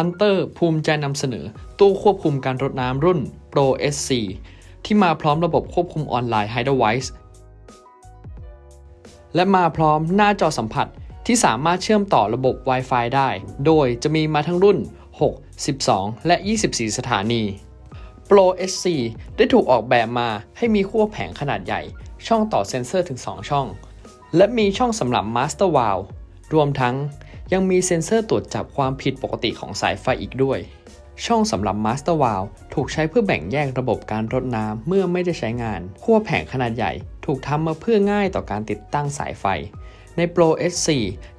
Hunter ภูมิใจนำเสนอ ตู้ควบคุมการรดน้ำรุ่น Pro SC ที่มาพร้อมระบบควบคุมออนไลน์ HydroWise และมาพร้อมหน้าจอสัมผัสที่สามารถเชื่อมต่อระบบ Wi-Fi ได้ โดยจะมีมาทั้งรุ่น 6 12 และ 24 สถานี Pro SC ได้ถูกออกแบบมาให้มีขั้วแผงขนาดใหญ่ ช่องต่อเซ็นเซอร์ถึง 2 ช่อง และมีช่องสำหรับ Master Valve รวมทั้ง ยังมีเซ็นเซอร์ตรวจจับความผิดปกติของสายไฟอีกด้วย ช่องสำหรับ Master Valve ถูกใช้เพื่อแบ่งแยกระบบการรดน้ำเมื่อไม่ได้ใช้งานขั้วแผงขนาดใหญ่ถูกทำมาเพื่อง่ายต่อการติดตั้งสายไฟ ใน Pro S4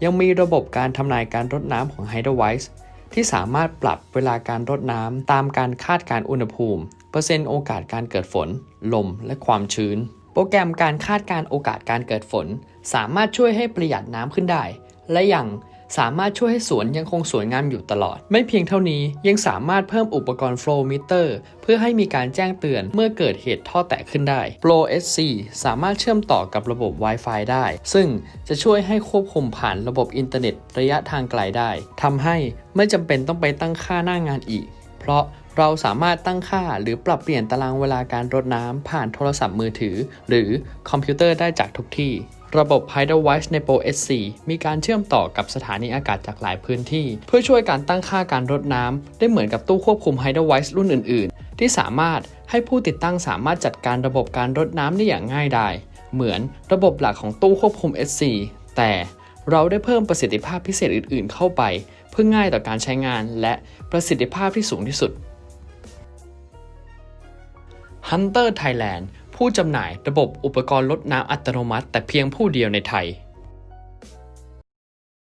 ยังมีระบบการทำนายการรดน้ำของ HydroWise ที่สามารถปรับเวลาการรดน้ำตามการคาดการอุณหภูมิ เปอร์เซ็นต์โอกาสการเกิดฝน ลม และความชื้น โปรแกรมการคาดการโอกาสการเกิดฝน สามารถช่วยให้ประหยัดน้ำขึ้นได้ และยัง สามารถช่วยให้สวนยังคงสวยงามอยู่ตลอด ไม่เพียงเท่านี้ยังสามารถเพิ่มอุปกรณ์ Flow Meter เพื่อให้มีการแจ้งเตือนเมื่อเกิดเหตุท่อแตกขึ้นได้ Pro SC สามารถเชื่อมต่อกับระบบ Wi-Fi ได้ ซึ่งจะช่วยให้ควบคุมผ่านระบบอินเทอร์เน็ตระยะทางไกลได้ทำให้ไม่จำเป็นต้องไปตั้งค่าหน้างานอีก เพราะเราสามารถตั้งค่าหรือปรับเปลี่ยนตารางเวลาการรดน้ำผ่านโทรศัพท์มือถือ หรือคอมพิวเตอร์ได้จากทุกที่ ระบบ HydroWise ใน Pro SC มีการเชื่อมต่อกับสถานีอากาศจากหลายพื้นที่ เพื่อช่วยการตั้งค่าการรดน้ำ ได้เหมือนกับตู้ควบคุม HydroWise รุ่นอื่น ๆ ที่สามารถให้ผู้ติดตั้งสามารถจัดการระบบการรดน้ำได้อย่างง่ายดาย เหมือนระบบหลักของตู้ควบคุม SC แต่เราได้เพิ่มประสิทธิภาพพิเศษอื่น ๆ เข้าไป เพื่อง่ายต่อการใช้งานและประสิทธิภาพที่สูงที่สุด Hunter Thailand ผู้จำหน่ายระบบอุปกรณ์ลดน้ำอัตโนมัติ แต่เพียงผู้เดียวในไทย